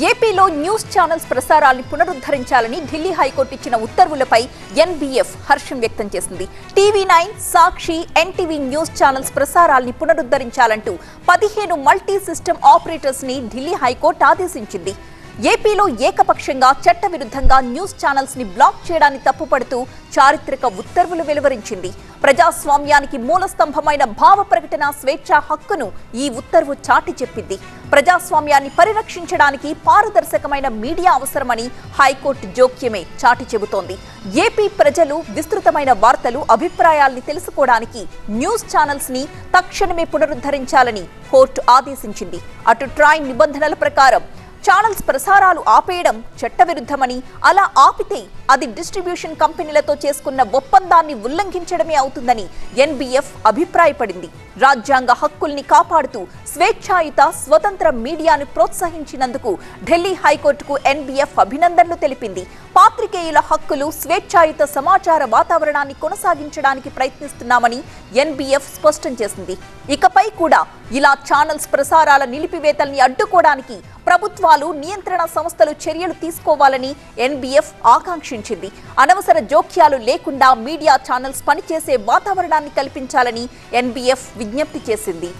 ఏపీలో news channels ప్రసారాల్ని పునరుద్ధరించాలని ఢిల్లీ హైకోర్టు ఇచ్చిన ఉత్తర్వులపై ఎన్బీఎఫ్ హర్షం వ్యక్తం చేసింది. TV nine Sakshi NTV news channels ప్రసారాల్ని పునరుద్ధరించాలంటూ పదిహేను మల్టీ సిస్టమ్ ఆపరేటర్స్ని ఢిల్లీ హైకోర్టు ఆదేశించింది. ఏపీలో ఏకపక్షంగా చట్టవిరుద్ధంగా న్యూస్ ఛానల్స్ని బ్లాక్ చేయడాన్ని తప్పుపడుతూ చారిత్రక ఉత్తర్వులు వెలువరించింది. ప్రజాస్వామ్యానికి మూల స్తంభమైన భావ ప్రకటన స్వేచ్ఛా హక్కును ఈ ఉత్తర్వు చాటి చెప్పింది. ప్రజాస్వామ్యాన్ని పరిరక్షించడానికి పారదర్శకమైన మీడియా అవసరమని హైకోర్టు జోక్యమే చాటి చెబుతోంది. ఏపీ ప్రజలు విస్తృతమైన వార్తలు అభిప్రాయాల్ని తెలుసుకోవడానికి న్యూస్ ఛానల్స్ని తక్షణమే పునరుద్ధరించాలని కోర్టు ఆదేశించింది. అటు ట్రాయ్ నిబంధనల ప్రకారం ఛానల్స్ ప్రసారాలు ఆపేయడం చట్టవిరుద్ధమని అలా ఆపితే అది డిస్ట్రిబ్యూషన్ కంపెనీలతో చేసుకున్న ఒప్పందాన్ని ఉల్లంఘించడమే అవుతుందని ఎన్బీఎఫ్ అభిప్రాయపడింది. రాజ్యాంగ హక్కుల్ని కాపాడుతూ స్వేచ్ఛాయుత స్వతంత్ర మీడియాను ప్రోత్సహించినందుకు ఢిల్లీ హైకోర్టుకు ఎన్బీఎఫ్ అభినందనలు తెలిపింది. పాత్రికేయుల హక్కులు స్వేచ్ఛాయుత సమాచార వాతావరణాన్ని కొనసాగించడానికి ప్రయత్నిస్తున్నామని ఎన్బీఎఫ్ స్పష్టం చేసింది. ఇకపై కూడా ఇలా ఛానల్స్ ప్రసారాల నిలిపివేతల్ని అడ్డుకోవడానికి ప్రభుత్వాలు నియంత్రణ సంస్థలు చర్యలు తీసుకోవాలని ఎన్బీఎఫ్ ఆకాంక్షించింది. అనవసర జోక్యాలు లేకుండా మీడియా ఛానల్స్ పనిచేసే వాతావరణాన్ని కల్పించాలని ఎన్బీఎఫ్ విజ్ఞప్తి చేసింది